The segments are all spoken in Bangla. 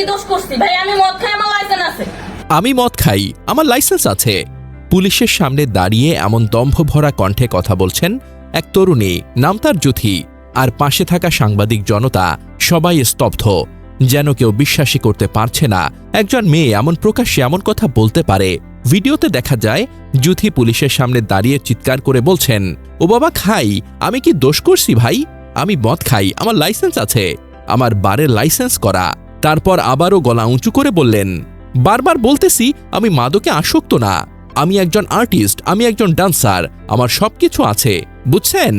কি দোষ করছি। ভাই, আমি মদ খাই, আমার লাইসেন্স আছে। আমি মদ খাই, আমার লাইসেন্স আছে। পুলিশের সামনে দাঁড়িয়ে এমন দম্ভ ভরা কণ্ঠে কথা বলছেন এক তরুণী, নাম তার জুথি আর পাশে থাকা সাংবাদিক জনতা সবাই স্তব্ধ, যেন কেউ বিশ্বাসই করতে পারছে না। একজন মেয়ে এমন প্রকাশ্যে এমন কথা বলতে পারে। ভিডিওতে দেখা যায় জুথি পুলিশের সামনে দাঁড়িয়ে চিৎকার করে বলছেন, ও বাবা, খাই, আমি কি দোষ করছি ভাই? আমি মদ খাই, আমার লাইসেন্স আছে। আমার বারের লাইসেন্স করা। তারপর আবারও গলা উঁচু করে বললেন, বারবার বলতেছি আমি মাদকে আসক্ত না। আমি একজন আর্টিস্ট, আমি একজন ডান্সার, আমার সবকিছু আছে, বুঝছেন?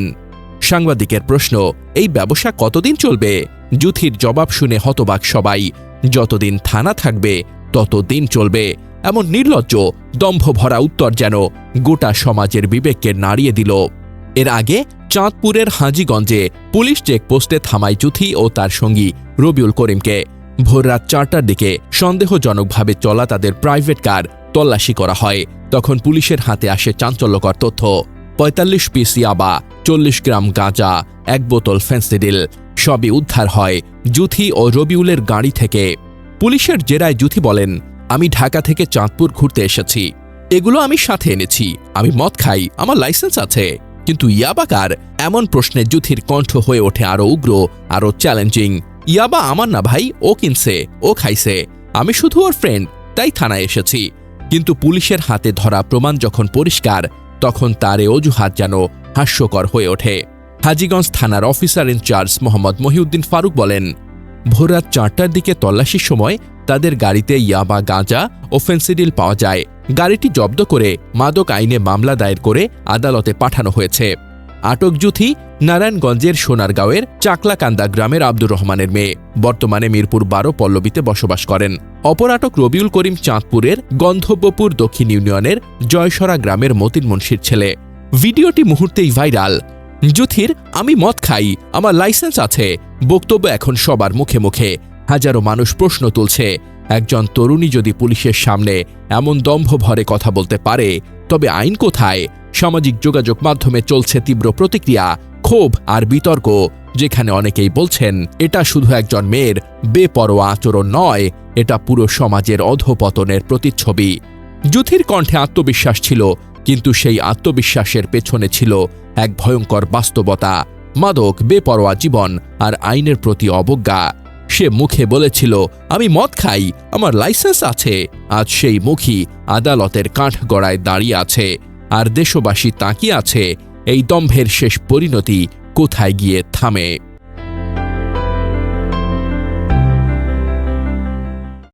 সাংবাদিকের প্রশ্ন, এই ব্যবসা কতদিন চলবে? জুথির জবাব শুনে হতবাক সবাই, যতদিন থানা থাকবে, ততদিন চলবে। এমন নির্লজ্জ দম্ভ ভরা উত্তর যেন গোটা সমাজের বিবেককে নাড়িয়ে দিল। এর আগে চাঁদপুরের হাজিগঞ্জে পুলিশ চেকপোস্টে থামায় জুথি ও তার সঙ্গী রবিউল করিমকে। ভোররাত চারটার দিকে সন্দেহজনকভাবে চলা তাদের প্রাইভেট কার তল্লাশি করা হয়। তখন পুলিশের হাতে আসে চাঞ্চল্যকর তথ্য। পঁয়তাল্লিশ পিস ইয়াবা, চল্লিশ গ্রাম গাঁজা, এক বোতল ফেন্সিডিল, সবই উদ্ধার হয় জুথি ও রবিউলের গাড়ি থেকে। পুলিশের জেরায় জুথি বলেন, আমি ঢাকা থেকে চাঁদপুর ঘুরতে এসেছি। এগুলো আমি সাথে এনেছি। আমি মদ খাই, আমার লাইসেন্স আছে। কিন্তু ইয়াবাকার এমন প্রশ্নে জুথির কণ্ঠ হয়ে ওঠে আরও উগ্র আরও চ্যালেঞ্জিং। ইয়াবা আমার না ভাই, ও কিনছে, ও খাইছে। আমি শুধু ওর ফ্রেন্ড তাই থানায় এসেছি। কিন্তু পুলিশের হাতে ধরা প্রমাণ যখন পরিষ্কার, তখন তার এ অজুহাত যেন হাস্যকর হয়ে ওঠে। হাজিগঞ্জ থানার officer in charge Mohammad Mohiuddin Faruk বলেন, ভোররাত চারটার দিকে তল্লাশির সময় তাদের গাড়িতে ইয়াবা, গাঁজা ও ফেন্সিডিল পাওয়া যায়। গাড়িটি জব্দ করে মাদক আইনে মামলা দায়ের করে আদালতে পাঠানো হয়েছে। আটক জুথি নারায়ণগঞ্জের সোনারগাঁওয়ের চাকলাকান্দা গ্রামের আব্দুর রহমানের মেয়ে। বর্তমানে মিরপুর বারো পল্লবীতে বসবাস করেন। অপর আটক রবিউল করিম চাঁদপুরের গন্ধব্যপুর দক্ষিণ ইউনিয়নের জয়সরা গ্রামের মতিন মুন্সির ছেলে। ভিডিওটি মুহূর্তেই ভাইরাল। জুথির আমি মদ খাই, আমার লাইসেন্স আছে, বক্তব্য এখন সবার মুখে মুখে। হাজারো মানুষ প্রশ্ন তুলছে, একজন তরুণী যদি পুলিশের সামনে এমন দম্ভ ভরে কথা বলতে পারে, তবে আইন কোথায়? সামাজিক যোগাযোগ মাধ্যমে চলছে তীব্র প্রতিক্রিয়া, ক্ষোভ আর বিতর্ক, যেখানে অনেকেই বলছেন, এটা শুধু একজন মেয়ের বেপরোয়া আচরণ নয়, এটা পুরো সমাজের অধপতনের প্রতিচ্ছবি। জুথির কণ্ঠে আত্মবিশ্বাস ছিল, কিন্তু সেই আত্মবিশ্বাসের পেছনে ছিল এক ভয়ঙ্কর বাস্তবতা, মাদক, বেপরোয়া জীবন আর আইনের প্রতি অবজ্ঞা। সে মুখে বলেছিল, আমি মদ খাই, আমার লাইসেন্স আছে, আজ সেই মুখী আদালতের কাঠগড়ায় দাঁড়িয়ে আছে। আর দেশবাসী তাকিয়ে আছে এই দম্ভের শেষ পরিণতি কোথায় গিয়ে থামে?